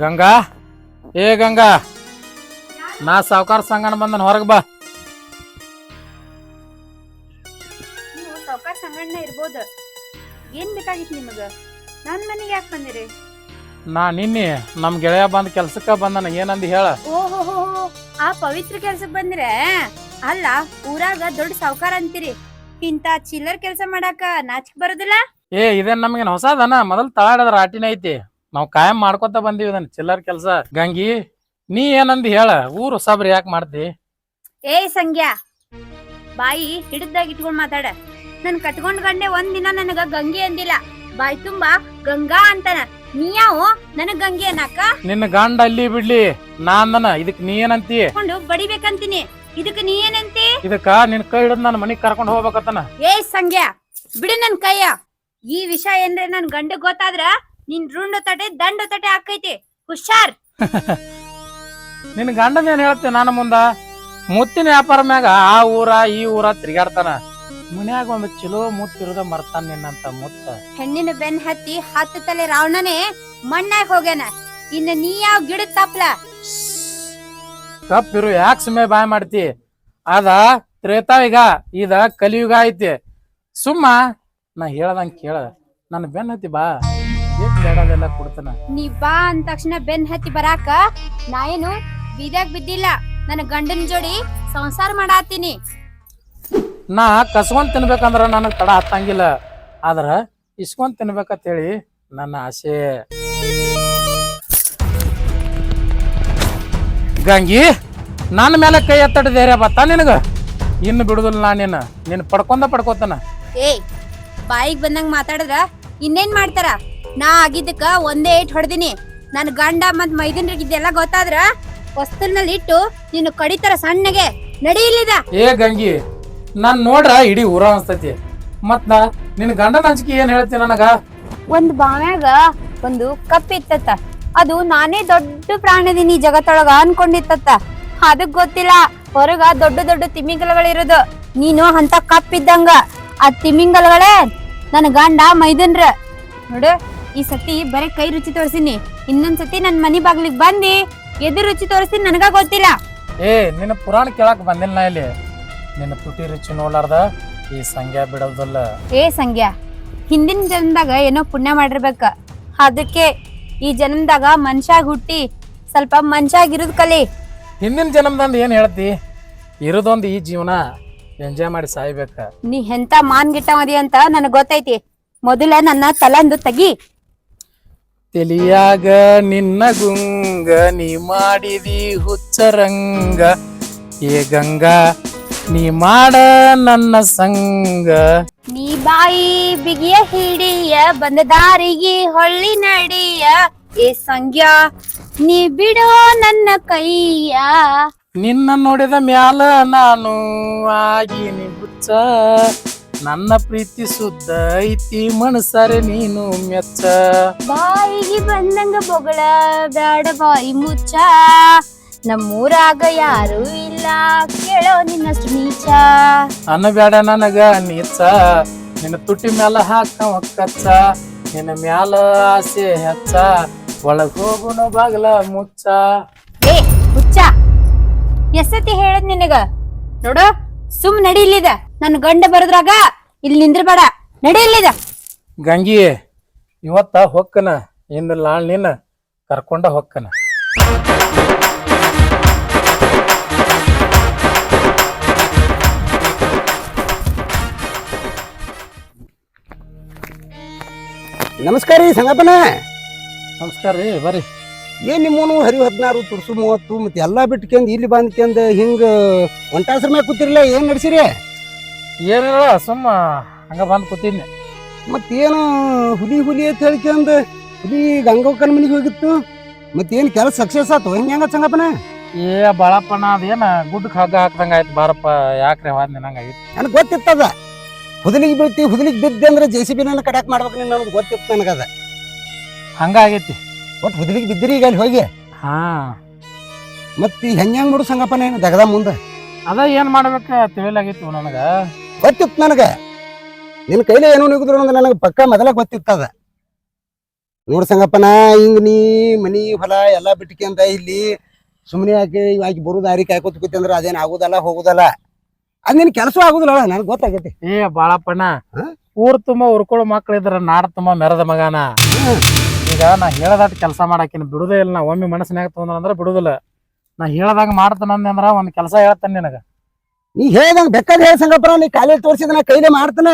ಗಂಗಾ? ಏ ಗಂಗಾ? ನಾ ಸಾವುಕಾರ ಸಂಗಣ ಬಂದನ್ ಹೊರಗೆ ಬಾ. ನೀವು ಸಾವ್ಕಾರ ಸಂಗಣ್ಣ ಇರ್ಬೋದು? ಏನ್ ಬೇಕಾಗಿತ್ತು ನಿಮಗ? ನನ್ ಮನೆಗೆ ಯಾಕೆ ಬಂದಿರಿ? ನಾ ನಿನ್ನೆ ನಮ್ ಗೆಳೆಯ ಬಂದ್ ಕೆಲ್ಸಕ್ಕ ಬಂದನ ಏನಂದಿ ಹೇಳ? ಓಹೋ ಆ ಪವಿತ್ರ ಕೆಲ್ಸಕ್ ಬಂದ್ರೆ? ಅಲ್ಲ ಊರಾಗ ದೊಡ್ಡ ಸಾವ್ಕಾರ ಅಂತೀರಿ. ಇಂತ ಚಿಲ್ಲರ್ ಕೆಲ್ಸ ಮಾಡಾಕ ನಾಚಿಕ್ ಬರೋದಿಲ್ಲ? ಏ ಇದೇನ್ ನಮ್ಗೇನ್ ಹೊಸದನ? ಮೊದಲ್ ತಳಾಡದ್ರ ಆಟಿನ ಐತಿ. ನಾವ್ ಕಾಯಂ ಮಾಡ್ಕೊತ ಬಂದೀವಿ ಇದನ್ನ ಚಿಲ್ಲರ್ ಕೆಲ್ಸ. ಗಂಗಿ ನೀ ಏನಂದ್ ಹೇಳ? ಊರು ಹೊಸಬ್ರಿ ಯಾಕೆ ಮಾಡ್ತಿ? ಏಯ್ ಸಂಗ್ಯಾ ಬಾಯಿ ಹಿಡಿದಾಗ ಇಟ್ಕೊಂಡ್ ಮಾತಾಡ. ನನ್ ಕಟ್ಕೊಂಡ್ ಗಂಡೆ ಒಂದ್ ದಿನ ನನಗ ಗಂಗೆ ಅಂದಿಲ್ಲ. ಬಾಯಿ ತುಂಬಾ ಗಂಗಾ ಅಂತಾನ. ನೀ ಯಾವ ನನಗ್ ಗಂಗೆ ಅನ್ನಕ ನಿನ್ನ ಗಂಡ ಅಲ್ಲಿ ಬಿಡ್ಲಿ. ನಾ ಅಂದನ ಇದಕ್ ನೀ ಏನಂತಿ? ಕೊಂಡು ಬಡಿಬೇಕಂತೀನಿ. ಇದಕ್ ನೀ ಏನಂತಿ? ಇದಕ್ಕ ನಿನ್ ಕೈ ಹಿಡಿದ್ ನನ್ನ ಮನಿಗ್ ಕರ್ಕೊಂಡ್ ಹೋಗ್ಬೇಕತ್ತನ ಏಯ್ ಸಂಗ್ಯಾ ಬಿಡು ನನ್ ಕೈಯ. ಈ ವಿಷಯ ಏನ್ರೆ ನನ್ ಗಂಡ ಗೊತ್ತಾದ್ರ ನಿನ್ ರುಂಡ ತಟೆ ದಂಡ ತಟೆ ಆಕೈತಿ. ಹುಷಾರ್. ನಿನ್ ಗಂಡನ ಏನ್ ಹೇಳ್ತಿ ನಾನು ಮುಂದ? ಮುತ್ತಿನ ವ್ಯಾಪಾರ ಮ್ಯಾಗ ಆ ಊರ ಈ ಊರ ತಿರ್ಗಾಡ್ತಾನ ಮನ್ಯಾಗ ಒಂದು ಚಲೋ ಮುತ್ತಿರೋದ ಮರ್ತಾನ ನಿನ್ನಂತ ಮುತ್ತ. ಹೆಣ್ಣಿನ ಬೆನ್ ಹತ್ತಿ ಹತ್ತು ತಲೆ ರಾವಣನೇ ಮಣ್ಣಾಗ ಹೋಗ್ಯಾನ. ಇನ್ನ ನೀ ಯಾವ ಗಿಡ ತಪ್ಲ? ತಪ್ಪಿರು ಯಾಕೆ ಸುಮ್ಮನೆ ಬಾಯ್ ಮಾಡ್ತಿ? ಅದ ತ್ರೇತಾಯುಗ ಇದ ಕಲಿಯುಗ ಐತಿ. ಸುಮ್ಮ ನಾ ಹೇಳ್ದಂಗೆ ಕೇಳ. ನನ್ನ ಬೆನ್ ಹತ್ತಿ ಬಾ. ಬೇಡದೆಲ್ಲ ಕೊಡ್ತಾನ? ನೀ ಬಾ ಅಂದ ತಕ್ಷಣ ಬೆನ್ ಹತ್ತಿ ಬರಾಕ. ನಾ ಏನು ಬೀದ್ಯಾಗ ಬಿದ್ದಿಲ್ಲ. ನನ್ನ ಗಂಡನ ಜೋಡಿ ಸಂಸಾರ ಮಾಡಾತೀನಿ ನಾ ಕಸ್ಕೊಂಡ್ ತಿನ್ಬೇಕಂದ್ರ ನನಗ್ ತಡ ಹತ್ತಂಗಿಲ್ಲ. ಆದ್ರ ಇಸ್ಕೊಂಡ್ ತಿನ್ಬೇಕಂತ ಹೇಳಿ ನನ್ನ ಆಸೆ. ಗಂಗಿ ನನ್ನ ಮೇಲೆ ಕೈ ಎತ್ತಡ ಧೈರ್ಯ ಬತ್ತ ನಿನಗ. ಇನ್ನು ಬಿಡುದಿಲ್ಲ ನಾ ನಿನ್ನ. ನಿನ್ ಪಡ್ಕೊಂಡ ಪಡ್ಕೋತಾನ. ಏಯ್ ಬಾಯಿಗೆ ಬಂದಂಗ ಮಾತಾಡಿದ್ರ ಇನ್ನೇನ್ ಮಾಡ್ತಾರ? ನಾ ಆಗಿದ್ದಕ್ಕ ಒಂದೇ ಏಟ್ ಹೊಡೆದಿನಿ. ನನ್ನ ಗಂಡ ಮತ್ ಮೈದನ್ರಿಗೆ ಇದೆಲ್ಲ ಗೊತ್ತಾದ್ರ ವಸ್ತುನಲ್ಲಿ ಇಟ್ಟು ನೀನು ಕಡಿತಾರ ಸಣ್ಣಗೆ ನಡೀಲಿದ ಏ ಗಂಗಿ ನಾನ್ ನೋಡ್ರ ಇಡೀ ಊರ ಅನ್ಸ್ತೈತಿ. ಮತ್ ನಾ ನಿನ್ ಗಂಡನ ಹಂಚಿಕೆ ಏನ್ ಹೇಳ್ತಿ ನನಗ? ಒಂದ್ ಬಾವ್ಯಾಗ ಒಂದು ಕಪ್ ಇತ್ತತ್ತ. ಅದು ನಾನೇ ದೊಡ್ಡ ಪ್ರಾಣದಿನಿ ಜಗತ್ತೊಳಗ ಅನ್ಕೊಂಡಿತ್ತತ್ತ. ಅದಕ್ ಗೊತ್ತಿಲ್ಲ ಹೊರಗ ದೊಡ್ಡ ದೊಡ್ಡ ತಿಮಿಂಗಲಗಳಿರೋದು. ನೀನು ಅಂತ ಕಪ್ ಇದ್ದಂಗ. ಆ ತಿಮಿಂಗಲಗಳೇ ನನ್ನ ಗಂಡ ಮೈದನ್ರ. ನೋಡು. ಈ ಸತಿ ಬರೀ ಕೈ ರುಚಿ ತೋರಿಸಿನಿ. ಇನ್ನೊಂದ್ ಸತಿ ನನ್ ಮನಿ ಬಾಗ್ಲಿಗೆ ಬಂದಿ ಎದು ರುಚಿ ತೋರಿಸ್ತೀನಿ ನನಗ ಗೊತ್ತಿಲ್ಲ. ಏ ನಿನ್ನ ಪುರಾಣ ಕೇಳಕ್ ಬಂದಿಲ್ಲ ನಾ ಇಲ್ಲಿ. ನಿನ್ನ ತುಟಿ ರುಚಿ ನೋಡ್ಲಾರ್ದ ಈ ಸಂಗ್ಯಾ ಬಿಡೋದಲ್ಲ. ಏ ಸಂಗ್ಯಾ ಹಿಂದಿನ ಜನ್ಮದಾಗ ಏನೋ ಪುಣ್ಯ ಮಾಡಿರ್ಬೇಕ. ಅದಕ್ಕೆ ಈ ಜನ್ಮದಾಗ ಮನುಷ್ಯಾಗ ಹುಟ್ಟಿ ಸ್ವಲ್ಪ ಮನುಷ್ಯಾಗಿರೋದ್ ಕಲಿ. ಹಿಂದಿನ ಜನ್ಮದಂದ ಏನ್ ಹೇಳ್ತಿ? ಇರೋದೊಂದು ಈ ಜೀವನ ಎಂಜಾಯ್ ಮಾಡಿ ಸಾಯ್ಬೇಕ. ನೀ ಎಂತ ಮದಿ ಅಂತ ನನಗ್ ಗೊತ್ತೈತಿ. ಮೊದಲ ನನ್ನ ತಲೆಂದು ತೆಗಿ. ತಿಳಿಯಾಗ ನಿನ್ನ ಗುಂಗ ನೀ ಮಾಡಿದಿ ಹುಚ್ಚರಂಗ. ಏ ಗಂಗಾ ನೀ ಮಾಡ ನನ್ನ ಸಂಗ. ನೀ ಬಾಯಿ ಬಿಗಿಯ ಹಿಡಿಯ ಬಂದ ದಾರಿಗೆ ಹೊಳ್ಳಿ ನಡಿಯ. ಏ ಸಂಗ್ಯಾ ನೀ ಬಿಡೋ ನನ್ನ ಕೈಯ. ನಿನ್ನ ನೋಡಿದ ಮ್ಯಾಲ ನಾನು ಆಗಿನಿ ಹುಚ್ಚ ನನ್ನ ಪ್ರೀತಿ ಸುದ್ದ ಐತಿ ಮನಸಾರೆ ನೀನು ಮೆಚ್ಚ. ಬಾಯಿಗೆ ಬಂದಂಗ ಬೊಗಳ ಬ್ಯಾಡ ಬಾಯಿ ಮುಚ್ಚ. ನಮ್ಮೂರಾಗ ಯಾರು ಇಲ್ಲ ಕೇಳೋ ನಿನ್ನಷ್ಟು ನೀಚ. ಬ್ಯಾಡ ನನಗ ನೀಚ. ನಿನ್ನ ತುಟಿ ಮ್ಯಾಲ ಹಾಕವ ಕಚ್ಚ. ನಿನ್ನ ಮ್ಯಾಲ ಆಸೆ ಹೆಚ್ಚ. ಒಳಗ ಹೋಗುನು ಬಾಗಲ ಮುಚ್ಚ. ಏ ಹುಚ್ಚ. ಎಷ್ಟತಿ ಹೇಳದ್ ನಿನಗ. ನೋಡು. ಸುಮ್ ನಡಿ ಇಲ್ಲಿದ. ನನ್ ಗಂಡ ಬರದ್ರಾಗ ಇಲ್ಲಿ ನಿಂದ್ರಬೇಡ. ನಡಿ ಇಲ್ಲಿದ. ಗಂಗಿ ಇವತ್ತ ಹೊಕ್ಕನ ಇಂದ ಲಾಳ್ ನಿನ್ನ ಕರ್ಕೊಂಡ ಹೊಕ್ಕನ. ನಮಸ್ಕಾರ ರೀ ಸಂಗಪ್ಪನ. ನಮಸ್ಕಾರ ರೀ ಬರ್ರಿ. ಏನ್ ನಿಮ್ಮನು ಹರಿ ಹದಿನಾರು ತುರ್ಸು ಮೂವತ್ತು ಮತ್ತೆ ಎಲ್ಲಾ ಬಿಟ್ಕೊಂಡ್ ಇಲ್ಲಿ ಬಂದ್ಕೊಂಡ್ ಹಿಂಗ ಒಂಟಾಸ್ರ ಮ್ಯಾಗ ಕೂತಿರ್ಲ ಏನ್ ನಡ್ಸಿರಿ? ಏನಿಲ್ಲ ಸುಮ್ಮ ಹಂಗ ಬಂದ್ ಕೂತೀನಿ ಮತ್ತೇನು ಹುಲಿ ಹುಲಿ ಅಂತ ಹೇಳ್ಕೊಂಡ್ ಹುಲಿ ಗಂಗೋಕನ ಮನಿಗೆ ಹೋಗಿತ್ತು. ಮತ್ತೇನ್ ಕೆಲಸ ಸಕ್ಸಸ್ ಆತು? ಹೆಂಗ ಹೆಂಗ ಸಂಗಪ್ಪನ? ಏ ಬಾಳಪ್ಪನ ಅದೇನ ಗುಡ್ಡಕ್ಕೆ ಹಗ್ಗ ಹಾಕ್ದಂಗ ಆಯ್ತು ಬಾರಪ್ಪ ಯಾಕ್ರಿ ಹಾದ್ ನಿನ್ನಂಗಾಗಿತ್ತು ನನಗೆ ಗೊತ್ತಿತ್ತದ ಹುದಲಿಗೆ ಬೀಳ್ತಿ ಹುದಲಿಗೆ ಬಿದ್ದೆ ಅಂದ್ರೆ ಜೆ ಸಿ ಬಿ ನನ್ನ ಕಡಾಕ್ ಮಾಡ್ಬೇಕು ನೀನು ನನಗೆ ಗೊತ್ತಿತ್ತು ನನಗದ ಹಂಗಾಗೈತಿ. ಒಟ್ಟು ಹುದಲಿಗೆ ಬಿದ್ದಿರಿ ಈಗ ಅಲ್ಲಿ ಹೋಗಿ? ಹಾ. ಮತ್ತೆ ಹೆಂಗ್ ಹೆಂಗ್ ಬಿಡು ಸಂಗಪ್ಪನ ಏನು ದಗದ ಮುಂದೆ? ಅದ ಏನ್ ಮಾಡ್ಬೇಕ ತಿಳಿಲಾಗಿತ್ತು ನನಗ. ಗೊತ್ತಿತ್ತು ನನಗೆ. ನಿನ್ನ ಕೈಲಿ ಏನೋ ನಿಗುದ್ರು ಅಂದ್ರೆ ನನಗೆ ಪಕ್ಕ ಮೊದಲ ಗೊತ್ತಿತ್ತದ. ನೋಡ್ ಸಂಗಪ್ಪನ ಹಿಂಗ್ ನೀ ಮನಿ ಹೊಲ ಎಲ್ಲಾ ಬಿಟ್ಕೊಂಡ ಇಲ್ಲಿ ಸುಮ್ಮನೆ ಯಾಕೆ ಇವಾಗ ಬರು ದಾರಿ ಕಾಯ್ಕೋತ ಕೂತಂದ್ರೆ ಅದೇನ್ ಆಗುದಲ್ಲ ಹೋಗುದಲ್ಲ. ಅದ್ ನಿನ್ ಕೆಲಸ ಆಗುದಿಲ್ಲ ನನಗೆ ಗೊತ್ತಾಗೈತಿ. ಏ ಬಾಳಪ್ಪಣ್ಣ ಊರು ತುಂಬಾ ಉರ್ಕೊಳ್ಳೋ ಮಕ್ಳಿದ್ರ ನಾಡ್ ತುಂಬಾ ಮೆರದ ಮಗನ. ಈಗ ನಾ ಹೇಳದಾಟ ಕೆಲಸ ಮಾಡಾಕಿನ ಬಿಡುದೇ ಇಲ್ಲ. ನಾ ಒಮ್ಮೆ ಮನಸ್ಸಿನಾಗ ತಗೊಂಡ್ರ ಅಂದ್ರ ಬಿಡುದಿಲ್ಲ. ನಾ ಹೇಳದಾಗ ಮಾಡ್ತಾನ ಅಂದ್ರ ಒಂದ್ ಕೆಲಸ ಹೇಳ್ತಾನೆ ನಿನಗ. ನೀ ಹೇಳ್ದಂಗ ಬೆಕ್ಕದ ಹೇಳ ಸಂಗಪ್ಪ ನೀ ಕಾಲೇಜ್ ತೋರಿಸಿದ ನಾ ಕೈಲೇ ಮಾಡ್ತಾನ.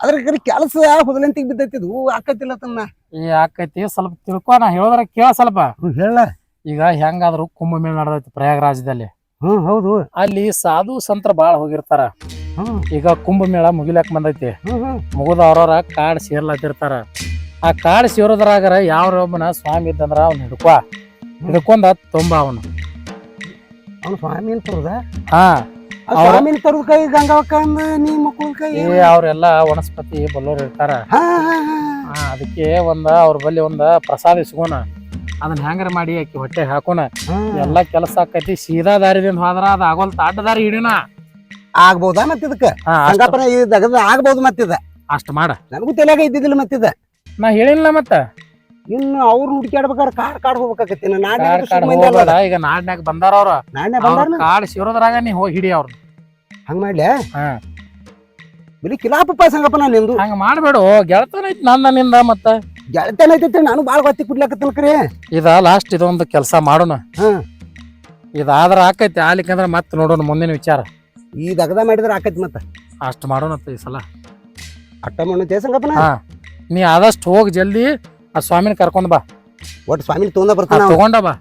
ಅದ್ರ ಕಡೆ ಕೆಲಸ ಹುದಲಂತಿಗೆ ಬಿದ್ದೈತಿದ್ ಹೂ ಆಕತಿಲ್ಲ ತನ್ನ ಈ ಆಕೈತಿ ಸ್ವಲ್ಪ ತಿಳ್ಕೊ ನಾ ಹೇಳದ್ರ ಕೇಳ ಸ್ವಲ್ಪ. ಹೇಳ. ಈಗ ಹೆಂಗಾದ್ರು ಕುಂಭಮೇಳ ನಡೆದೈತಿ ಪ್ರಯಾಗರಾಜದಲ್ಲಿ. ಹ್ಮ್ ಹೌದು. ಅಲ್ಲಿ ಸಾಧು ಸಂತ್ರ ಬಾಳ ಹೋಗಿರ್ತಾರ. ಈಗ ಕುಂಭಮೇಳ ಮುಗಿಲಾಕ್ ಬಂದೈತಿ. ಮುಗಿದ ಅವ್ರವ್ರ ಕಾಡ್ ಸೇರ್ಲತ್ತಿರ್ತಾರ ಆ ಕಾಡು ಸೇರೋದ್ರಾಗರ ಯಾವ ಒಬ್ಬನ ಸ್ವಾಮಿ ಇದ್ದಂದ್ರ ಅವ್ನ ಹಿಡ್ಕೊ. ಹಿಡ್ಕೊಂಡ ತುಂಬ ಅವನು. ಅವ್ನು ಸ್ವಾಮಿ ತರುದ? ಹಾ. ಸ್ವಾಮಿನ ತರುದ ಕೈ ಗಂಗಾವಕ್ಕ ನೀ ಮಕ್ಕಳ ಕೈ ಏ ಅವ್ರೆಲ್ಲ ವನಸ್ಪತಿ ಬಲ್ಲೋರ್ ಇರ್ತಾರ. ಅದಕ್ಕೆ ಒಂದ ಅವ್ರ ಬಲ್ಲಿ ಒಂದ ಪ್ರಸಾದ ಇಸ್ಕೋಣ ಅದನ್ನ ಹೆಂಗಾರ ಮಾಡಿ ಆಕಿ ಹೊಟ್ಟೆ ಹಾಕೋಣ ಎಲ್ಲ ಕೆಲಸ ಆಕೈತಿ ಸೀದಾ ದಾರಿದಿಂದ ಹೋದ್ರ ಅದ ಆಗೋಲ್ ತಾಟ ದಾರಿ ಹಿಡಿನ. ಆಗ್ಬೋದಾ ಮತ್ತ ಇದಕ್ಕ ಹಾ ಅಷ್ಟ. ಸಂಗಪ್ಪನ ಇದಗದ ಆಗ್ಬೋದು ಮತ್ತಿದ. ಅಷ್ಟ ಮಾಡ. ನನಗೂ ತಲೆಯಾಗ ಇದ್ದಿದ್ದಿಲ್ಲ ಮತ್ತಿದ. ನಾ ಹೇಳಿಲ್ಲ ಮತ್ತ? ಇನ್ನು ಅವ್ರು ಹುಡುಕ್ಯಾಡ್ಬೇಕಾದ್ರೆ ಕಾಡ್ ಕಾಡ್ ಹೋಗ್ಬೇಕಾಗತ್ತೆ. ನಾನೇ ಕಾಡ್ ಕಾಡ್ ಹೋಗ್ಬೇಡ. ಈಗ ನಾಡ್ನ್ಯಾಗ ಬಂದಾರ ಅವ್ರ. ಅವ್ರ ಬಂದಾರ ಕಾಡ್ ಸಿರೋದ್ರಾಗ ನೀ ಹೋಗಿ ಹಿಡಿ ಅವ್ರ ಹಂಗ ಮಾಡ್ಲೆ? ಹಾ. ಬಲಿ ಸಂಗಪ್ಪ ನಾನು ನಿಂದು? ಹಂಗ ಮಾಡ್ಬೇಡು. ಗೆಳತನ ಐತಿ ನನ್ನ ನಿಂದ ಮತ್ತ. ಗೆಳತನ ಐತಿ ನಾನು ಬಾಳ ಗೊತ್ತಿ ಕುಡ್ಲಕತ್ತಲ್ಕ್ರಿ ಇದ ಲಾಸ್ಟ್ ಇದೊಂದು ಕೆಲಸ ಮಾಡೋಣ. ಹಾ. ಇದಾದ್ರ ಆಕೈತಿ ಆಲಿಕ್ಕಂದ್ರ ಮತ್ ನೋಡೋಣ ಮುಂದಿನ ವಿಚಾರ. ಈ ದಗದ ಮಾಡಿದ್ರೆ ಆಕೈತಿ ಮತ್ತ. ಅಷ್ಟು ಮಾಡೋಣ ಈ ಸಲ. ಅಟ್ಟ ಮಣ್ಣು ಸಂಗಪ್ಪನ? ಹಾ. ನೀ ಆದಷ್ಟು ಹೋಗಿ ಜಲ್ದಿ ಆ ಸ್ವಾಮಿನ ಕರ್ಕೊಂಡ್ ಬಾ. ಒಟ್ಟು ಸ್ವಾಮಿ ತಗೊಂಡ ಬರ್ತಾನೆ ಬರ್ತಾನ ತಗೊಂಡ ಬಾ.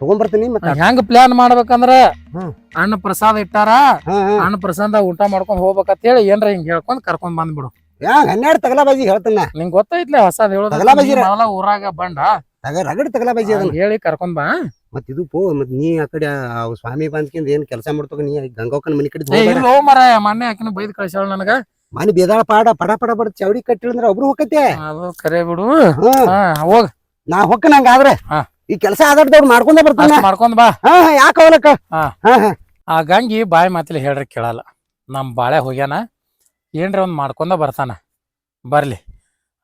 ತಗೊಂಡ್ ಬರ್ತೀನಿ ಮತ್ತ? ಹೆಂಗ್ ಪ್ಲಾನ್ ಮಾಡ್ಬೇಕಂದ್ರ ಹ್ಮ್. ಅನ್ನ ಪ್ರಸಾದ ಇಟ್ಟಾರ ಹಾ ಹಾ. ಅನ್ನ ಪ್ರಸಾದ ಊಟ ಮಾಡ್ಕೊಂಡ್ ಹೋಗ್ಬೇಕಂತ ಹೇಳಿ ಏನ್ರ ಹಿಂಗ್ ಹೇಳ್ಕೊಂಡ್ ಕರ್ಕೊಂಡ್ ಬಂದ್ಬಿಡು. ಯಾ ಹನ್ನೆರಡು ತಗಲ ಬಾಜಿ ಹೇಳ್ತಾನ. ನಿಂಗ್ ಗೊತ್ತೈತ್ಲೆ ಹೊಸದ್ ತಗಲಾ ಹೇಳೋದು ಮೊದಲ ಊರಾಗ ಬಂಡ. ತಗ ರಗಡ್ ತಗಲ ಬಾಜಿ ಅದನ್ನ. ಹಂಗ್ ಹೇಳಿ ಕರ್ಕೊಂಡ್ ಬಾ. ಮತ್ ಇದು ಪೋ ಮತ್ ನೀ ಆ ಕಡೆ ಆ ಸ್ವಾಮಿ ಬಂದ್ಕಿಂದ ಏನ್ ಕೆಲಸ ಮಾಡ್ತೋ ನೀ ಗಂಗೋಕನ ಮನಿ ಕಡೆ ಏ ಇಲ್ಲ ಮರ ಮೊನ್ನೆ ಆಕಿನ ಬೈದ್ ಕಳ್ಸ್ಯಾಳ ನನಗ. ಮನಿ ಬೇದಾಳ ಪಾಡ ಪಡ ಪಡ ಬಡ ಚೌಡಿ ಕಟ್ಟಿಳಂದ್ರ ಒಬ್ರು ಹೋಗತ್ತೆ ಅದು ಕರೆ ಬಿಡು. ಹ್ಮ್. ಹಾ ಹೋಗ. ನಾ ಹೊಕ್ಕ ನಂಗಾದ್ರೆ ಹಾ. ಈ ಕೆಲಸ ಆದಾಡ್ದವ್ರು ಮಾಡ್ಕೊಂಡ ಬರ್ತಾನ ಅಷ್ಟ್ ಮಾಡ್ಕೊಂಡ್ ಬಾ. ಹಾ ಯಾಕ ಅವಲಕ್ಕ ಹಾ. ಹಾ ಹಾ. ಆ ಗಂಗಿ ಬಾಯಿ ಮಾತಲ್ಲಿ ಹೇಳ್ರಿ ಕೇಳಲ್ಲ. ನಮ್ ಬಾಳೆ ಹೋಗ್ಯಾನ. ಏನ್ರ ಒಂದ್ ಮಾಡ್ಕೊಂಡ ಬರ್ತಾನ. ಬರ್ಲಿ.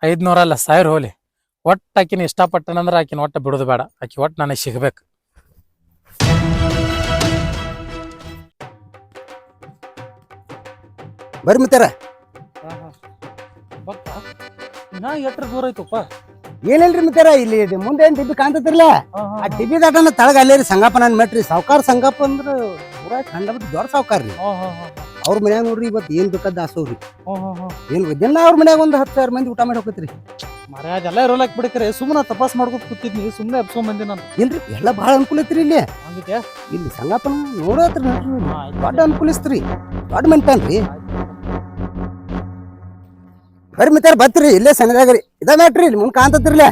ಐದ್ನೂರಲ್ಲ ಸಾವಿರ ಹೋಲಿ ಒಟ್ಟ ಆಕಿನ ಇಷ್ಟಪಟ್ಟನಂದ್ರ ಆಕಿನ ಒಟ್ಟ ಬಿಡುದು ಬೇಡ. ಆಕಿ ಒಟ್ಟು ನನಗೆ ಸಿಗ್ಬೇಕು. ಬರ್ರಿ ಮಿತ್ತಾರ ನಾ ಎಟ್ರ ದೂರ ಐತಪ್ಪ ಏನಿಲ್ರಿ ಮಿತ್ತಾರ ಇಲ್ಲಿ ಇದು ಮುಂದೆ ಏನ್ ಡಿಬ್ಬಿ ಕಾಣ್ತತಿರ್ಲ? ಆ ಡಿಬ್ಬಿ ದಾಟನ ತಳಗ ಅಲ್ಲೇರಿ ಸಂಗಪ್ಪನ ಮೆಟ್ರಿ. ಸಾವ್ಕಾರ ಸಂಗಪ್ಪ ಅಂದ್ರ ಪೂರಾ ಕಂಡಬಿಟ್ಟು ದೊಡ್ಡ ಸಾವ್ಕಾರ ರೀ. ಅವ್ರ ಮನ್ಯಾಗ ನೋಡ್ರಿ ಇವತ್ತು ಏನ್ ಬೇಕಾದ ದಾಸೋವ್ರಿ ಏನ್ ದಿನ ಅವ್ರ ಮನ್ಯಾಗ ಒಂದ್ ಹತ್ತು ಸಾವಿರ ಮಂದಿ ಊಟ ಮಾಡಿ ಹೋಗತ್ರಿ ಮರ ಅದೆಲ್ಲ ಇರೋಲಕ್ ಬಿಡಕ್ರೆ. ಸುಮ್ಮನೆ ತಪಾಸ್ ಮಾಡ್ಕೊತ ಕೂತಿದ್ನಿ ಸುಮ್ಮನೆ ಎಬ್ಸೋ ಮಂದಿ ನಾನು. ಇಲ್ರಿ ಎಲ್ಲ ಭಾಳ ಅನುಕೂಲ ಐತ್ರಿ ಇಲ್ಲಿ. ಇಲ್ಲಿ ಸಂಗಪ್ಪನ ನೋಡತ್ರಿ ದೊಡ್ಡ ಅನುಕೂಲ ದೊಡ್ಡ ಮೆಂಟನ್ರಿ ಬರ್ರಿ ಮಿತ್ತಾರ ಬತ್ರಿ ಇಲ್ಲೇ ಸಣ್ಣದಾಗ್ರಿ. ಇದ ಮ್ಯಾಟ್ರಿ ಇಲ್ಲಿ ಮುಂದೆ ಕಾಂತತ್ರಿಲ್ಲ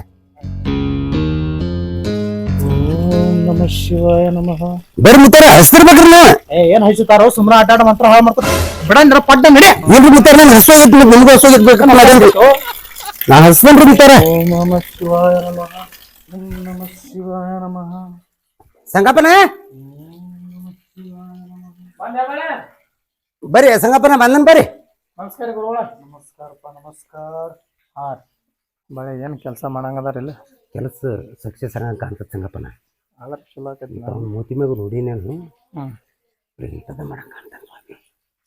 ನಮ ಶಿವಾಯ ನಮಃ. ಬರ್ರಿ ಮಿತ್ತಾರ ಹೆಸರು ಬೇಕ್ರಿ ನೀವು. ಏ ಏನ್ ಹೈಸುತ್ತಾರೋ ಸುಮ್ಮನೆ ಆಟ ಆಡ ಮಂತ್ರ ಹಾಳು ಮಾಡ್ತಾರೆ ಬಿಡಂದ್ರ ಪಡ್ಡ ನಡಿ. ಇಲ್ರಿ ಮಿತ್ತಾರ ನಾನು ಹಸು ಆಗಿತ್ತು ನಿಮ್ಗೂ ಹಸು ಮಾಡೇನ್ರಿ ನಾ ಹಸ್ಬಂಡ್ರಿ ಮಿತ್ತಾರ ಓಂ ನಮ ಶಿವಾಯ ನಮಃ. ಓಂ ನಮ ಶಿವಾಯ ನಮಃ. ಸಂಗಪ್ಪನ? ಬರ್ರಿ ಸಂಗಪ್ಪನ ಬಂದನ್ ಬರ್ರಿ. ನಮಸ್ಕಾರ ಗುರುಗಳ. ನಮಸ್ಕಾರಪ್ಪ ನಮಸ್ಕಾರ. ಹಾ ಬಳೆ ಏನು ಕೆಲಸ ಮಾಡಂಗದಾರಿಲ್ಲ ಕೆಲಸ ಸಕ್ಸಸ್ ಆಗ ಕಾಣ್ತದೆ ಸಂಗಪ್ಪನ. ಅದ್ರ ಚಲೋ ಆಕೈತಿ ಮೋತಿ ಮೂತಿ ಮ್ಯಾಗ ನೋಡಿ ನಾನು ಹ್ಮ್. ಇಂಥದ ಮಾಡಕ್ ಕಾಣ್ತಾನ ಸ್ವಾಮಿ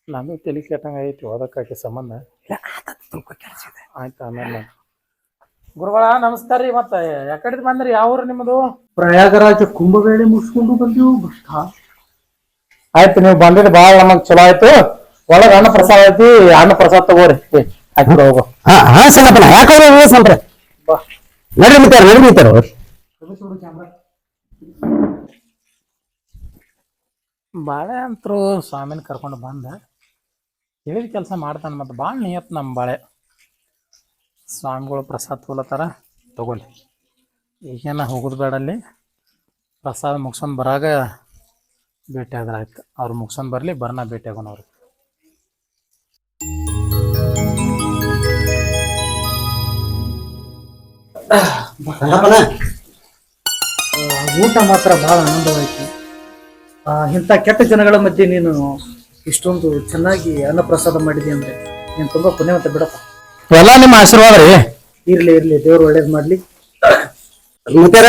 ನಾನು ತಲೆ ಕೆಟ್ಟಂಗ ಐತಿ ಓದಕ್ಕಾಕಿ ಸಂಬಂಧ? ಇಲ್ಲ ಕೆಲಸ ಇದೆ. ಆಯ್ತು ಆಮೇಲೆ? ಗುರುಗಳ ನಮಸ್ಕಾರ ರೀ ಮತ್ತೆ ಯಾಕಡೆ ಬಂದ್ರಿ ಯಾವ ಊರು ನಿಮ್ಮದು ಪ್ರಯಾಗರಾಜ ಕುಂಭವೇಳೆ ಮುಗಿಸ್ಕೊಂಡು ಬಂದೀವು ಆಯ್ತು ನೀವು ಬಂದಿದ್ದು ಭಾಳ ನಮಗೆ ಚಲೋ ಆಯ್ತು. ಒಳಗೆ ಅನ್ನ ಪ್ರಸಾದ ಐತಿ ಅನ್ನ ಪ್ರಸಾದ ತಗೋರಿ. ಹೋಗು. ಹಾ ಹಾ ಯಾಕೆ ಅವ್ರು ಸಂಪ್ರ ಬಾ. ನಡ್ರಿ ಮಿತ್ತಾರ ನಡ್ರಿ ಮಿತ್ತಾರ ಬಾಳೆ ಅಂತರೂ ಸ್ವಾಮಿನ ಕರ್ಕೊಂಡು ಬಂದ. ಹೇಳಿದ ಕೆಲಸ ಮಾಡ್ತಾನೆ ಮತ್ತೆ ಭಾಳ ನಿಯತ್ ನಮ್ಮ ಬಾಳೆ. ಸ್ವಾಮಿಗಳು ಪ್ರಸಾದ ತಗೊಲತ್ತಾರ ತಗೊಳ್ಳಿ ಈಗೇನ ಹೋಗೋದು ಬೇಡ ಅಲ್ಲಿ. ಪ್ರಸಾದ ಮುಗಿಸ್ಕೊಂಡು ಬರಾಗ ಭೇಟಿ ಆದ್ರೆ ಆಯ್ತು. ಅವ್ರು ಮುಗಿಸ್ಕೊಂಡು ಬರಲಿ ಬರ್ನ ಭೇಟಿ ಆಗೋಣ ಅವ್ರಿಗೆ. ಊಟ ಮಾತ್ರ ಬಹಳ ಆನಂದವಾಯ್ತು. ಆ, ಇಂಥ ಕೆಟ್ಟ ಜನಗಳ ಮಧ್ಯೆ ನೀನು ಇಷ್ಟೊಂದು ಚೆನ್ನಾಗಿ ಅನ್ನಪ್ರಸಾದ ಮಾಡಿದೆ ಅಂದ್ರೆ ನೀನು ತುಂಬಾ ಪುಣ್ಯವಂತ ಬಿಡಪ್ಪ. ಎಲ್ಲ ನಿಮ್ಮ ಆಶೀರ್ವಾದ ರೀ. ಇರ್ಲಿ ಇರ್ಲಿ ದೇವ್ರು ಒಳ್ಳೇದ್ ಮಾಡ್ಲಿ. ಮತ್ತೆ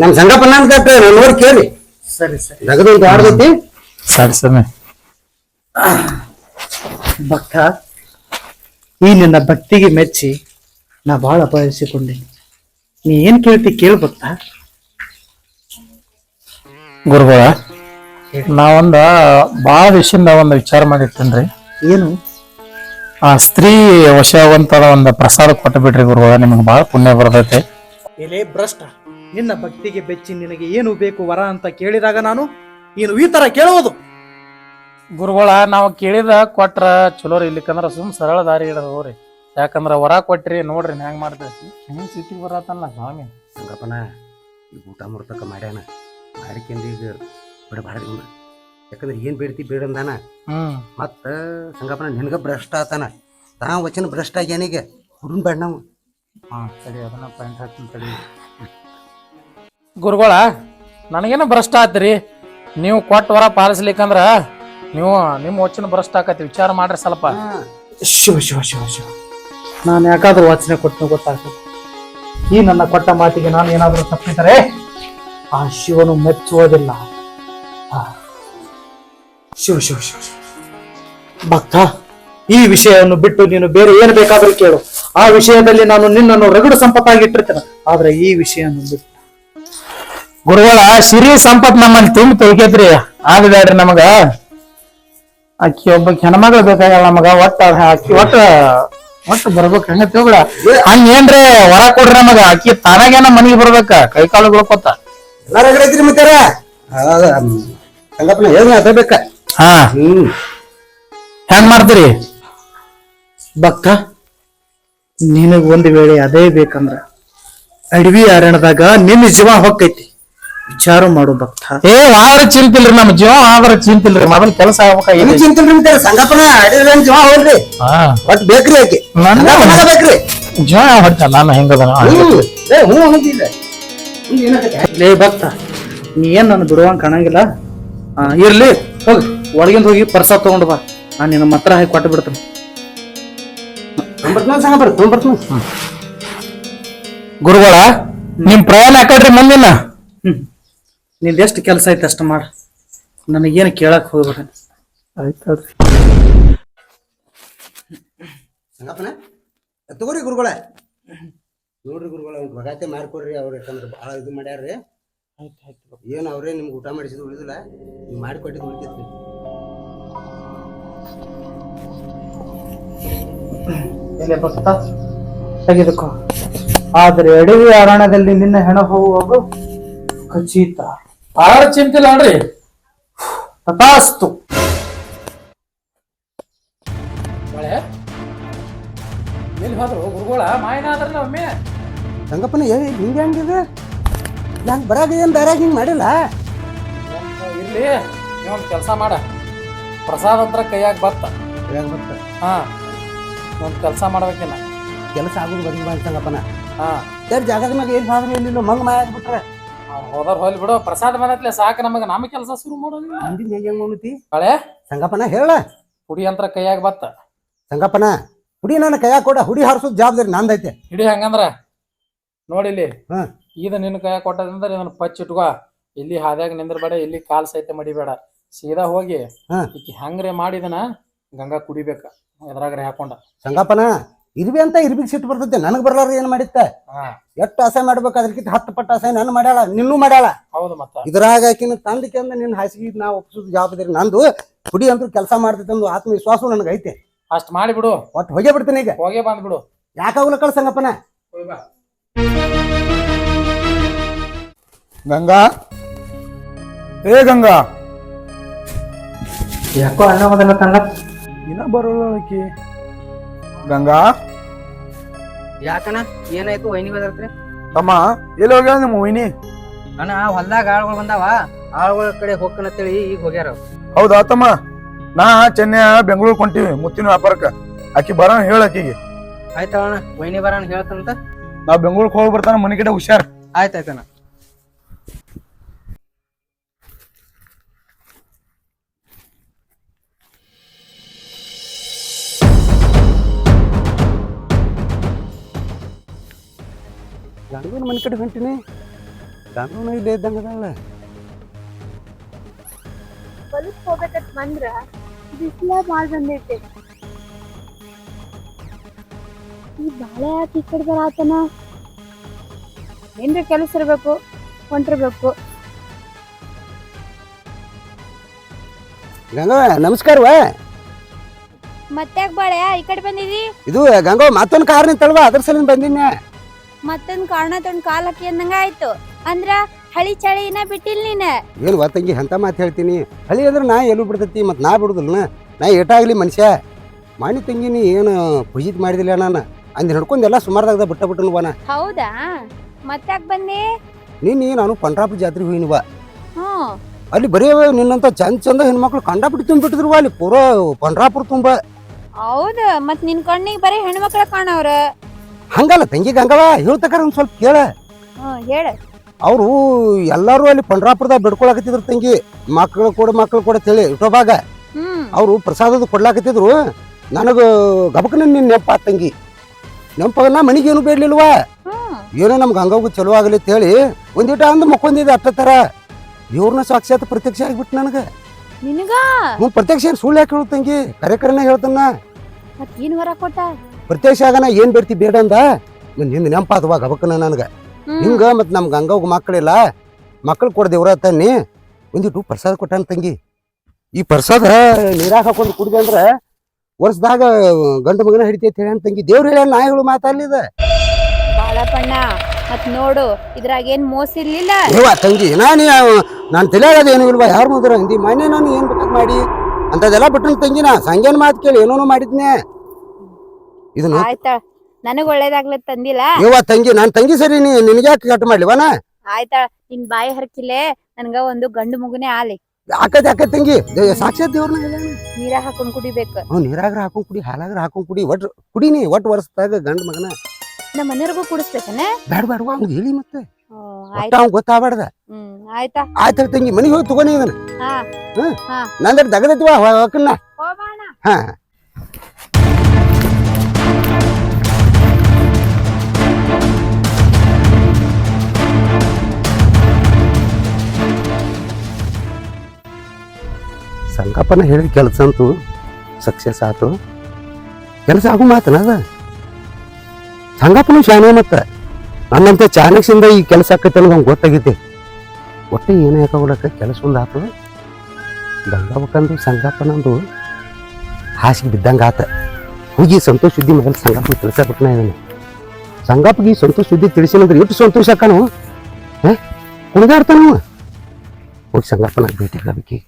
ನಮ್ ಸಂಗಪ್ಪನ ಅಂತ ನೋಡಿ ಕೇಳಿ. ಸರಿ ಸರಿ. ನಗದೊಂದು ಆಡ್ದೈತಿ ಸರಿ ಸರಿ. ಭಕ್ತ ಈ ನಿನ್ನ ಭಕ್ತಿಗೆ ಮೆಚ್ಚಿ ನಾ ಬಹಳ ಅಪಹರಿಸಿಕೊಂಡೇನಿ. ನೀ ಏನ್ ಕೇಳ್ತಿ ಕೇಳ ಗೊತ್ತಾ ಗುರುಗಳ ನಾವೊಂದ ಭಾಳ ದಿವಸದಿಂದ ಒಂದು ವಿಚಾರ ಮಾಡಿರ್ತೇನ್ರಿ. ಏನು? ಆ ಸ್ತ್ರೀ ವಶವಂತ ಒಂದು ಪ್ರಸಾದ ಕೊಟ್ಟು ಬಿಡ್ರಿ ಗುರುಗಳ ನಿಮ್ಗೆ ಭಾಳ ಪುಣ್ಯ ಬರ್ತೈತೆ. ಎಲೆ ಭ್ರಷ್ಟ ನಿನ್ನ ಭಕ್ತಿಗೆ ಬೆಚ್ಚಿ ನಿನಗೆ ಏನು ಬೇಕು ವರ ಅಂತ ಕೇಳಿದಾಗ ನಾನು ಏನು ಈ ತರ ಕೇಳುವುದು. ಗುರುಗಳ ನಾವು ಕೇಳಿದ ಕೊಟ್ರ ಚಲೋ ರೀ ಇಲ್ಲಿಕಂದ್ರ ಸುಮ್ ಸರಳ ದಾರಿ ಹಿಡದವ್ರಿ ಯಾಕಂದ್ರ ಹೊರ ಕೊಟ್ರಿ ನೋಡ್ರಿ ಹೆಂಗ್ ಮಾಡ್ತೈತಿ. ಹೆಂಗ್ ಸಿಟಿಗೆ ಬರತ್ತಲ್ಲ ಸ್ವಾಮಿ? ಸಂಗಪ್ಪನ ಈಗ ಊಟ ಮೂರ್ತಕ ಮಾಡ್ಯಾನ. ಮಾಡಿಕೊಂಡು ಈಗ ಬಿಡಬಾರ್ದು ಇವ್ನ. ಯಾಕಂದ್ರೆ ಏನ್ ಬೇಡ್ತಿ ಬೇಡಂದಾನ ಹ್ಮ್. ಮತ್ತ ಸಂಗಪ್ಪನ ನಿನ್ಗ ಭ್ರಷ್ಟ ಆತಾನ. ತಾ ವಚನ ಭ್ರಷ್ಟ ಆಗ್ಯಾನೀಗ ಹುಡುನ್ ಬೇಡ ನಾವು. ಹಾ ಸರಿ ಅದನ್ನ ಪಾಯಿಂಟ್ ಹಾಕ್ತೀನಿ ತಡಿ. ಗುರುಗಳ ನನಗೇನು ಭ್ರಷ್ಟ ಆತ್ರಿ? ನೀವು ಕೊಟ್ಟ ವರ ಪಾಲಿಸ್ಲಿಕ್ಕಂದ್ರ ನೀವು ನಿಮ್ಮ ವಚನ ಭ್ರಷ್ಟ ಆಕತಿ. ವಿಚಾರ ಮಾಡ್ರಿ ಸ್ವಲ್ಪ. ಶಿವ ಶಿವ ಶಿವ ಶಿವ. ನಾನು ಯಾಕಾದ್ರೂ ವಾಚನೆ ಕೊಟ್ಟು ಗೊತ್ತಾಗ್ತದೆ. ಈ ನನ್ನ ಕೊಟ್ಟ ಮಾತಿಗೆ ನಾನು ಏನಾದರೂ ತಪ್ಪಿದರೆ ಆ ಶಿವನು ಮೆಚ್ಚುವುದಿಲ್ಲ. ಶಿವ ಶಿವ ಶಿವ. ಭಕ್ತ, ಈ ವಿಷಯವನ್ನು ಬಿಟ್ಟು ನೀನು ಬೇರೆ ಏನು ಬೇಕಾದರೂ ಕೇಳು. ಆ ವಿಷಯದಲ್ಲಿ ನಾನು ನಿನ್ನನ್ನು ರಗಡು ಸಂಪತ್ತಾಗಿ ಇಟ್ಟಿರ್ತೇನೆ. ಆದ್ರೆ ಈ ವಿಷಯವನ್ನು ಬಿಟ್ಟು. ಗುರುಗಳ, ಸಿರಿ ಸಂಪತ್ ನಮ್ಮಲ್ಲಿ ತುಂಬಿ ತೊಳ್ಕೇತ್ರಿ ಆದ ಬೇಡ್ರಿ ನಮಗ. ಅಕ್ಕಿ ಒಬ್ಬ ಹೆಣ್ಮಗಳು ಬೇಕಾಗಲ್ಲ ನಮಗ. ಒಟ್ಟ, ಅಕ್ಕಿ ಒಟ್ಟ. ಒಟ್ಟು ಬರ್ಬೇಕು. ಹಂಗ ತಿಳ್ಬಿಡ ಹಂಗ ಏನ್ರಿ ಹೊರ ಕೊಡ್ರಿ ನಮಗ? ಅಕ್ಕಿ ತಾನಾಗೇನ ಮನಿಗೆ ಬರ್ಬೇಕ. ಕೈ ಕಾಲು ಬಿಳ್ಕೊತ ಎಲ್ಲಾರ ಐತ್ರಿ ಮುತ್ತಾರ? ಸಂಗಪ್ಪನ ಅದೇಬೇಕ ಹಾ. ಹ್ಮ್. ಹೆಂಗ್ ಮಾಡ್ತೀರಿ? ಭಕ್ತ ನಿನಗ್ ಒಂದ್ ವೇಳೆ ಅದೇ ಬೇಕಂದ್ರ ಅಡವಿ ಅರಣ್ಯದಾಗ ನಿನ್ನ ಜೀವ ಹೊಕ್ಕೈತಿ. ವಿಚಾರ ಮಾಡು ಭಕ್ತ. ಏ ಆದ್ರ ಚಿಂತಿಲ್ರಿ ನಮ್ ಜೀವ? ಆದ್ರ ಚಿಂತಿಲ್ರಿ? ಮೊದಲ್ ಕೆಲಸ ಏನು ಆಗ್ಬೇಕಾಗಿದೆ ಚಿಂತೆ ಮುತ್ತಾರ ಸಂಗಪ್ಪನ ಅಡಿಲ್ಲ ಜೀವ ಹೋಗ್ರಿ ಹಾ. ಒಟ್ ಬೇಕ್ರಿ ಐತಿ ನನ್ನ- ಬೇಕ್ರಿ. ಜೀವ ಹೊಡ್ತ ನಾನು ಹೆಂಗದ ಏ ಅನ್ನೋದಿಲ್ಲ ಮುಂದೆ ಲೇ ಭಕ್ತ ನೀ ಏನ್ ನನ್ನ ಬಿಡುವಂಗ ಕಾಣಂಗಿಲ್ಲ? ಇರ್ಲಿ ಹೋಗಿ. ಒಳಗಿಂದ ಹೋಗಿ ಪರ್ಸ ತಗೊಂಡು ಬಾ. ನಾನು ನಿನ್ನ ಮಾತ್ರ ಹಾಕಿ ಕೊಟ್ಟು ಬಿಡ್ತೇನೆ. ತೊಂಬರ್ತೀನಿ ಗುರುಗಳ ನಿಮ್ ಪ್ರಯಾಣ ಹಾಕಡ್ರಿ ಮುಂದಿನ? ಹ್ಮ್. ನಿಂದ ಎಷ್ಟು ಕೆಲಸ ಐತೆ ಅಷ್ಟು ಮಾಡ. ನನಗೇನು ಕೇಳಕ್ ಹೋಗ್ಬೇಡ ಆಯ್ತು ಸಂಗಪ್ಪನ ತಗೋರಿ ಗುರುಗಳೇ. ನೋಡ್ರಿ ಗುರುಗಳ ಒಂದು ಬಗಾತೆ ಮಾಡ್ಕೊಡ್ರಿ ಅವ್ರು ಯಾಕಂದ್ರೆ ಭಾಳ ಇದು ಮಾಡ್ಯಾರ್ರಿ. ಏನು ಅವ್ರೇ ನಿಮ್ಗೆ ಊಟ ಮಾಡಿಸಿದ್ ಉಳಿದಿಲ್ಲ ನೀವು ಮಾಡಿಕೊಟ್ಟಿದ್ದು ಉಳಿತೈತ್ರಿ. ಎಲೆ ಭಕ್ತ ತೆಗೆದುಕೋ. ಆದರೆ ಅಡವಿ ಅರಣ್ಯದಲ್ಲಿ ನಿನ್ನ ಹೆಣ ಹೋಗುವಾಗ ಖಚಿತ. ಆದ್ರ ಚಿಂತಿಲ್ಲ ನೋಡ್ರಿ. ತಥಾಸ್ತು. ಎಲ್ಲಿ ಹೋದ್ರು? ಗುರುಗಳ ಮಾಯನ ಆದ್ರಲ್ಲ ಒಮ್ಮೆ. ಸಂಗಪ್ಪನ ಏ ಹಿಂಗೆ ಹೆಂಗಿದೆ ನಂಗೆ ಬರಾಗ ಏನು ಬೇರೆ ಹಿಂಗೆ ಮಾಡಿಲ್ಲ? ಇರ್ಲಿ. ನೀವೊಂದು ಕೆಲಸ ಮಾಡ. ಪ್ರಸಾದ ಅಂತ್ರ ಕೈಯಾಗ ಬತ್ತ. ಬರ್ತ ಹಾ. ಒಂದ್ ಕೆಲಸ ಮಾಡ್ಬೇಕಿಲ್ಲ ಕೆಲಸ ಆಗೋದು ಬರೀ ಬಂದ ಹಾಂ ಹಾ. ಸರ್ ಜಾಗದ ಮ್ಯಾಗ ಏನು ಭಾವನೆ ಎಲ್ಲಿಲ್ಲ ಮಂಗ್ ಮಾಯ ಆಗ್ಬಿಟ್ರೆ. ಹೋದ್ರ ಹೋಲ್ ಬಿಡು. ಪ್ರಸಾದ ಬಂದತ್ಲೆ ಸಾಕು ನಮಗ. ನಮ್ ಕೆಲಸ ಶುರು ಹೆಂಗೆ ಹೆಂಗೆ ಉಣ್ತಿ ಹಳೆ? ಸಂಗಪ್ಪನ ಹೇಳ. ಹುಡಿ ಅಂತ ಕೈಯಾಗ ಬತ್ತ. ಸಂಗಪ್ಪನ? ಹುಡಿ ನನ್ನ ಕೈಯಾಗ ಕೊಡ. ಹುಡಿ ಹಾರಿಸೋದು ಜವಾಬ್ದಾರಿ ನಂದೈತೆ. ಹಿಡಿ ಹಂಗಂದ್ರ? ನೋಡಿಲಿ ಹಾ. ಇದು ನಿನ್ನ ಕೈಯಾಗ ಕೊಟ್ಟದಂದ್ರ ಇದನ್ನ ಪಚ್ಚಿಟ್ಕೋ ಇಟ್ಕೋ. ಇಲ್ಲಿ ಹಾದ್ಯಾಗ ನಿಂದ್ರಬೇಡ ಇಲ್ಲಿ ಕಾಲ್ ಸಹಿತ ಮಡಿಬೇಡ. ಸೀದಾ ಹೋಗಿ ಹಾ. ಈಕಿ ಹಂಗ್ರೆ ಮಾಡಿದನ ಗಂಗಾ ಕುಡಿಬೇಕ. ಎದ್ರಾಗ್ರೆ ಹಾಕೊಂಡ. ಸಂಗಪ್ಪನ? ಇರ್ಬಿ ಅಂತ ಇರ್ಬಿಗೆ ಸಿಟ್ಟು ಬರ್ತೈತೆ. ನನಗೆ ಬರ್ಲಾರ ಏನು ಮಾಡಿತ್ತ? ಹಾ. ಎಷ್ಟು ಆಸೆ ಮಾಡ್ಬೇಕು ಅದಕ್ಕಿಂತ ಹತ್ತು ಪಟ್ಟು ಆಸೆ ನಾನು ಮಾಡ್ಯಾಳ ನಿನ್ನೂ ಮಾಡ್ಯಾಳ. ಹೌದು ಮತ್ತ. ಇದ್ರಾಗ ಆಕಿನ ತಂದಕ್ಕೆ ಅಂದ್ರೆ ನಿನ್ನ ಹಾಸಿಗೆ ನಾ ಒಪ್ಸೋದು ಜವಾಬ್ದಾರಿ ನಂದು ಹುಡಿ ಅಂತ ಕೆಲಸ ಮಾಡ್ತೈತೆ ಅಂದು ಆತ್ಮವಿಶ್ವಾಸ ನನಗೆ ಐತೆ. ಅಷ್ಟ್ ಮಾಡಿಬಿಡು ಒಟ್ಟು ಹೋಗೇ ಬಿಡ್ತೀನಿ ಈಗ. ಹೋಗೇ ಬಂದ್ಬಿಡು ಯಾಕಾಗಲ್ಲ ಕಳ್ಸಂಗಪ್ಪನ ಹೋಗ್ ಬಾ. ಗಂಗಾ? ಏ ಗಂಗಾ? ಯಾಕೋ ಅಣ್ಣ ಮೊದಲ ಇನ್ನ ಬರೋಲ್ಲ ಆಕಿ. ಗಂಗಾ? ಯಾಕಣ ಏನಾಯ್ತು ವೈನಿ ಬದರ್ತ್ರಿ ತಮ್ಮ ಎಲ್ಲಿ ಹೋಗ್ಯಾಳ ನಿಮ್ಮ ವೈನಿ? ಅಣ್ಣ ಹೊಲ್ದಾಗ ಆಳ್ಗಳು ಬಂದಾವ. ಆಳ್ಗಳ ಕಡೆ ಹೋಗ್ಕನತ್ತೇಳಿ ಈಗ ಹೋಗ್ಯಾರ. ಹೌದಾ ತಮ್ಮ? ನಾ ಚೆನ್ನೈ ಬೆಂಗಳೂರು ಕೊಂಟಿವಿ ಮುತ್ತಿನ ವ್ಯಾಪಾರಕ್ಕೆ. ಆಕಿ ಬರೋಣ ಹೇಳ ಆಕಿಗೆ. ಆಯ್ತಾ ಅಣ್ಣ ವೈನಿ ಬರೋಣ ಹೇಳ್ತಂತ. ನಾವ್ ಬೆಂಗಳೂರಿಗೆ ಹೋಗಿ ಬರ್ತಾನ ಮನೆ ಕಡೆ ಹುಷಾರ್. ಆಯ್ತಾಯ್ತಣ್ಣ. ಗಂಡನ ಮನೆ ಕಡೆ ಹೊಂಟಿನಿ? ಗಂಗನ ಇಲ್ಲೇ ಇದ್ದಂಗ ಅದಲ್ಲ ಹೊಲಕ್ ಹೋಗ್ಬೇಕಂತ ಬಂದ್ರ ಬಿಸಿಲ ಬಂದೈತಿ. ಈ ಬಾಳೆ ಯಾಕೆ ಈ ಕಡೆ ಬರಾತನ ಏನ್ರ ಕೆಲಸ ಇರ್ಬೇಕು ಹೊಂಟಿರ್ಬೇಕು? ಗಂಗವ ನಮಸ್ಕಾರವ ಮತ್ತೆ ಬಾಳೆ ಈ ಕಡೆ ಬಂದಿದಿ? ಇದು ಗಂಗವ ಮತ್ತೊಂದು ಕಾರ್ ನಿಂತಲ್ವಾ? ಅದ್ರ ಸಲಿಂದ ಬಂದಿನ ಮತ್ತೊಂದ್ ಕಾರಣ ತೊಂದ್ ಕಾಲ್ ಹಾಕಿ ಅಂದಂಗ ಆಯ್ತು. ಅಂದ್ರ ಹಳಿ ಚಳಿನ ಬಿಟ್ಟಿಲ್ ನೀನ್. ಏನು ಒತ್ತಂಗಿ ಅಂತ ಮಾತ್ ಹೇಳ್ತೀನಿ? ಹಳಿ ಅಂದ್ರೆ ನಾ ಎಲ್ಲೂ ಬಿಡ್ತೈತಿ ಮತ್ತು ನಾ ಬಿಡುದಿಲ್ಲ ನಾ ಏಟಾಗ್ಲಿ ಮನುಷ್ಯ. ಮಾಣಿ ತಂಗಿ ನೀ ಏನು ಪೂಜಿತ್ ಮಾಡಿದಿಲ್ಲ ನಾನು. ಅಂದ್ ಹಿಡ್ಕೊಂಡು ಎಲ್ಲ ಸುಮಾರದಾಗ ಬಿಟ್ಟ ಬಿಟ್ಟನು ಬನ ಹೌದಾ? ಮತ್ತಾಕ್ ಬಂದೆ? ನೀನು ನಾನು ಪಂಡ್ರಾಪುರ ಜಾತ್ರೆಗೆ ಹೋಗಿನಿವ. ಹ್ಮ್ ಅಲ್ಲಿ ಬರೀ ನಿನ್ನಂತ ಚಂದ ಚಂದ ಹೆಣ್ಮಕ್ಳು ಕಂಡಾಪಟ್ಟಿ ತುಂಬಿಟ್ಟಿದ್ರು ಅಲ್ಲಿ ಪೂರ ಪಂಡ್ರಾಪುರ ತುಂಬ. ಹೌದ ಮತ್ ನಿನ್ ಕಣ್ಣಿಗೆ ಬರೀ ಹೆಣ್ಮಕ್ಳ ಕಾಣವ್ರ. ಹಂಗಲ್ಲ ತಂಗಿ ಗಂಗವ ಹೇಳ್ತಕಾರ ಒಂದು ಸ್ವಲ್ಪ ಕೇಳ. ಹೇಳ. ಅವರು ಎಲ್ಲರೂ ಅಲ್ಲಿ ಪಂಡ್ರಾಪುರದಾಗ ಬಿಡ್ಕೊಳಕತ್ತಿದ್ರು ತಂಗಿ. ಮಕ್ಳು ಕೊಡು ಮಕ್ಳು ಕೊಡ ತಿಳಿ ಇಟೋಬಾಗ ಹ್ಮ್. ಅವರು ಪ್ರಸಾದದ ಕೊಡ್ಲಾಕತ್ತಿದ್ರು. ನನಗೆ ಗಬಕನ ನಿನ್ನ ನೆನಪ ತಂಗಿ. ನೆನಪಾಗ ನಾ ಮನಿಗೇನು ಬೇಡ್ಲಿಲ್ವಾ? ಹ್ಮ್. ಏನೋ ನಮ್ಗೆ ಹಂಗೋಗು ಚಲೋ ಆಗಲಿ ಅಂತ ಹೇಳಿ ಒಂದಿಟ ಅಂದ್ ಮಕ್ಕೊಂದಿದೆ ಅಟ್ಟ ಥರ ಇವ್ರನ್ನ ಸಾಕ್ಷಾತ್ ಪ್ರತ್ಯಕ್ಷ ಆಗ್ಬಿಟ್ಟು ನನಗೆ. ನಿನಗ? ಹ್ಞೂ ಪ್ರತ್ಯಕ್ಷ ಏನು ಸುಳ್ಳು ಯಾಕೆ ಹೇಳು ತಂಗಿ? ಕರೆ ಕರೆನೇ ಹೇಳ್ತಾನ. ಮತ್ ಏನ್ ಹೊರ ಕೊಟ್ಟ? ಪ್ರತ್ಯಕ್ಷ ಆಗನ ಏನ್ ಬಿಡ್ತಿ ಬೇಡ ಅಂದ? ನಿಂದ ನೆಂಪಾದವಾಗ ಅವಕ್ಕನ ನನಗೆ. ಹಿಂಗ ಮತ್ ನಮ್ ಹಂಗೋಗು ಮಕ್ಕಳಿಲ್ಲ ಮಕ್ಕಳು ಕೊಡ ದೇವ್ರ ತನ್ನಿ ಒಂದಿಟ್ಟು ಪ್ರಸಾದ ಕೊಟ್ಟಾನ ತಂಗಿ. ಈ ಪ್ರಸಾದ ನೀರಾಗ ಹಾಕೊಂಡು ಕುಡ್ದೆ ಅಂದ್ರ ವರ್ಷದಾಗ ಗಂಡು ಮಗನ ಹಿಡಿತೈತೆ ಹೇಳ ತಂಗಿ. ದೇವ್ರ ಹೇಳ ನಾಯಿಗಳು ಮಾತಾಡ್ಲಿದ. ಬಾಳಪ್ಪಣ್ಣ ಮತ್ ನೋಡು ಇದ್ರಾಗ ಏನ್ ಮೋಸ ಇರ್ಲಿಲ್ಲ? ತಂಗಿ ನಾನು ನಾನು ತಿಳಿಯೋದು ಏನು ಇಲ್ವಾ? ಯಾರು ಮುದ್ರ ಅಂದಿ ಮೊನ್ನೆ ನಾನು ಏನ್ ಬೇಕಾದ್ ಮಾಡಿ? ಅಂತದೆಲ್ಲ ಬಿಟ್ಟು ತಂಗಿನ ನಾ. ಸಂಗೇನ್ ಮಾತು ಕೇಳಿ ಏನೋ ಮಾಡಿದ್ನೆ. ಇದನ್ನ ಆಯ್ತಾ? ನನಗ್ ಒಳ್ಳೇದಾಗ್ಲತ್ ತಂದಿಲ್ಲ. ಯವ್ವ ತಂಗಿ ನಾನು ತಂಗಿ ಸರಿ ನೀ ನಿನಗ್ಯಾಕೆ ಕಟ್ ಮಾಡ್ಲಿವನ ಆಯ್ತಾ ನಿನ್ ಬಾಯಿ ಹರಕಿಲೆ ನನ್ಗ ಒಂದು ಗಂಡು ಮಗುನೇ ಆಲಿ ಆಕತ್ ಯಾಕ ತಂಗಿ? ದೇ- ಸಾಕ್ಷಾತ್ ದೇವ್ರನ್ನ ನೀರ ಹಾಕೊಂಡ್ ಕುಡಿಬೇಕು. ಅವ್ನು ನೀರಾಗ್ರ ಹಾಕೊಂಡ್ ಕುಡಿ ಹಾಲಾಗ್ರ ಹಾಕೊಂಡ್ ಕುಡಿ ಒಟ್ ಕುಡಿನಿ ಒಟ್ ವರ್ಷದಾಗ ಗಂಡ ಮಗನ. ನಮ್ಮ ಮನೆಯವ್ರಿಗೂ ಕುಡಿಸ್ಬೇಕನ? ಬ್ಯಾಡ ಬ್ಯಾಡ ಅವ್ನು ಹೇಳಿ ಮತ್ತೆ. ಒಟ್ಟ ಆಯ್ತಾ. ಅವ್ನ್ ಗೊತ್ತಾಗ್ಬಾರ್ದ. ಹ್ಮ್ ಆಯ್ತಾ? ಆಯ್ತು ತಂಗಿ ಮನೆಗೆ ಹೋಗಿ ತಗೊನಿ ಇದನ್ನ. ಹಾ. ನಂದ್ರ ದಗದತ್ವ ಹೊಕ್ಕನ್ನ ಹೋಗೋಣ ಹಾ. ಸಂಗಪ್ಪನ ಹೇಳಿದ ಕೆಲಸ ಅಂತೂ ಸಕ್ಸಸ್ ಆತು. ಕೆಲಸ ಆಗು ಮಾತನ ಅದ? ಸಂಗಪ್ಪನು ಶಾನೆ ಮತ್ತ. ನನ್ನಂತ ಚಾಣಕ್ಸಿಂದ ಈ ಕೆಲಸ ಆಕೈತೆ ಅನ್ನೋದು ಅವ್ನಿಗೆ ಗೊತ್ತಾಗೈತಿ. ಒಟ್ಟು ಏನೇ ಯಾಕಾಗ್ಬಿಡಕ್ಕ ಕೆಲಸ ಒಂದು ಆತು. ಗಂಗಾಬಕ್ಕಂದು ಸಂಗಪ್ಪನಂದು ಹಾಸಿಗೆ ಬಿದ್ದಂಗೆ ಆತ. ಹೋಗಿ ಸಂತೋಷ ಸುದ್ದಿ ಮೊದಲು ಸಂಗಪ್ಪ ತಿಳಿಸಬಿಟ್ನ ಇದನ್ನು. ಸಂಗಪ್ಪಗೆ ಸಂತೋಷ ಸುದ್ದಿ ತಿಳಿಸಿನಂದ್ರೆ ಎಷ್ಟು ಸಂತೋಷ ಆಕನು? ಕುಣಿದಾಡ್ತಾನು ಹೋಗಿ ಸಂಗಪ್ಪನ ಭೇಟಿ ಆಗಬೇಕಿ.